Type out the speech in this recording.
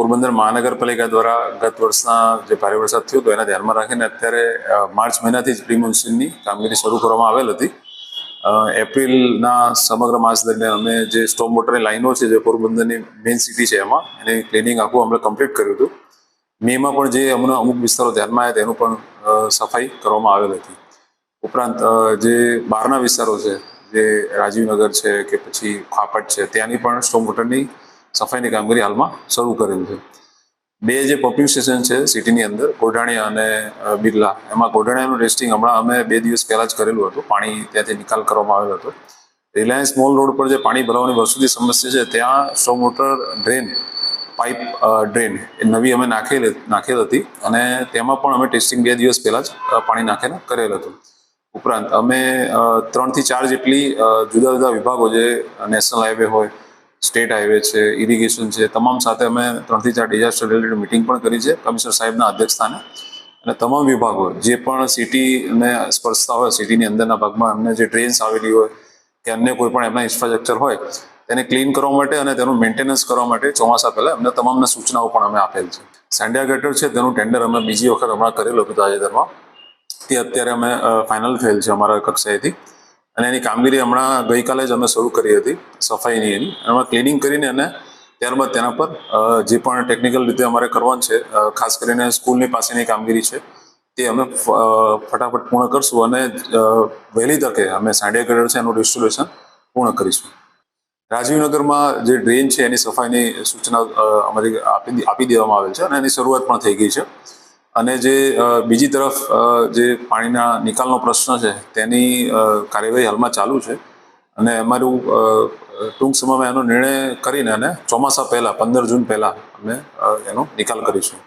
પોરબંદર મહાનગરપાલિકા દ્વારા ગત વર્ષના જે ભારે વરસાદ થયો હતો, એના ધ્યાનમાં રાખીને અત્યારે માર્ચ મહિનાથી જ પ્રી મોન્સૂનની કામગીરી શરૂ કરવામાં આવેલ હતી. એપ્રિલના સમગ્ર માસ દરમિયાન અમે જે સ્ટોમ વોટરની લાઈનો છે, જે પોરબંદરની મેઇન સિટી છે એમાં, એની ક્લિનિંગ આખું અમે કમ્પ્લીટ કર્યું હતું. મેમાં પણ જે અમને અમુક વિસ્તારો ધ્યાનમાં આવ્યા, તેનું પણ સફાઈ કરવામાં આવેલ હતી. ઉપરાંત જે બહારના વિસ્તારો છે, જે રાજીવનગર છે કે પછી ખાપટ છે, ત્યાંની પણ સ્ટોમ વોટરની સફાઈની કામગીરી હાલમાં શરૂ કરેલ છે. બે જે પમ્પિંગ સ્ટેશન છે સિટીની અંદર કોઢાણીયા અને બિરલા, એમાં કોઢાણીયાનું ટેસ્ટિંગ હમણાં અમે બે દિવસ પહેલાં જ કરેલું હતું. પાણી ત્યાંથી નિકાલ કરવામાં આવેલો હતો. રિલાયન્સ મોલ રોડ પર જે પાણી ભરાવાની વર્ષોથી સમસ્યા છે, ત્યાં સો મોટર ડ્રેન, પાઇપ ડ્રેન એ નવી અમે નાખેલી, નાખેલ હતી અને તેમાં પણ અમે ટેસ્ટિંગ બે દિવસ પહેલાં જ પાણી નાખીને કરેલ હતું. ઉપરાંત અમે ત્રણથી ચાર જેટલી જુદા જુદા વિભાગો જે નેશનલ હાઈવે હોય સ્ટેટ હાઈવે છે ઇરિગેશન છે, તમામ સાથે અમે ત્રણથી ચાર ડિઝાસ્ટર રિલેટેડ મિટિંગ પણ કરી છે કમિશનર સાહેબના અધ્યક્ષસ્થાને. અને તમામ વિભાગો જે પણ સિટીને સ્પર્શતા હોય સિટીની અંદરના ભાગમાં એમને જે ટ્રેન્સ આવેલી હોય કે અન્ય કોઈ પણ એમના ઇન્ફ્રાસ્ટ્રક્ચર હોય, તેને ક્લીન કરવા માટે અને તેનું મેન્ટેનન્સ કરવા માટે ચોમાસા પહેલાં એમને તમામને સૂચનાઓ પણ અમે આપેલ છે. સાંડિયા ગટર છે, તેનું ટેન્ડર અમે બીજી વખત હમણાં કરેલું હતું તાજેતરમાં. તે અત્યારે અમે ફાઇનલ થયેલ છે અમારા કક્ષાએથી. અને એની કામગીરી હમણાં ગઈકાલે જ અમે શરૂ કરી હતી સફાઈની એની. એમાં ક્લિનિંગ કરીને અને ત્યારબાદ તેના પર જે પણ ટેકનિકલ રીતે અમારે કરવાનું છે ખાસ કરીને સ્કૂલની પાસેની કામગીરી છે, તે અમે ફટાફટ પૂર્ણ કરશું અને વહેલી તકે અમે સાંડિયા કરેલ છે એનું રિસ્ટોરેશન પૂર્ણ કરીશું. રાજીવનગરમાં જે ડ્રેન છે એની સફાઈની સૂચના અમારી આપી આપી દેવામાં આવેલ છે અને એની શરૂઆત પણ થઈ ગઈ છે. અને જે બીજી તરફ જે પાણીના નિકાલનો પ્રશ્ન છે, તેની કાર્યવાહી હાલમાં ચાલુ છે. અને અમારું ટૂંક સમયમાં એનો નિર્ણય કરીને અને ચોમાસા પહેલાં, પંદર જૂન પહેલાં અમે એનો નિકાલ કરીશું.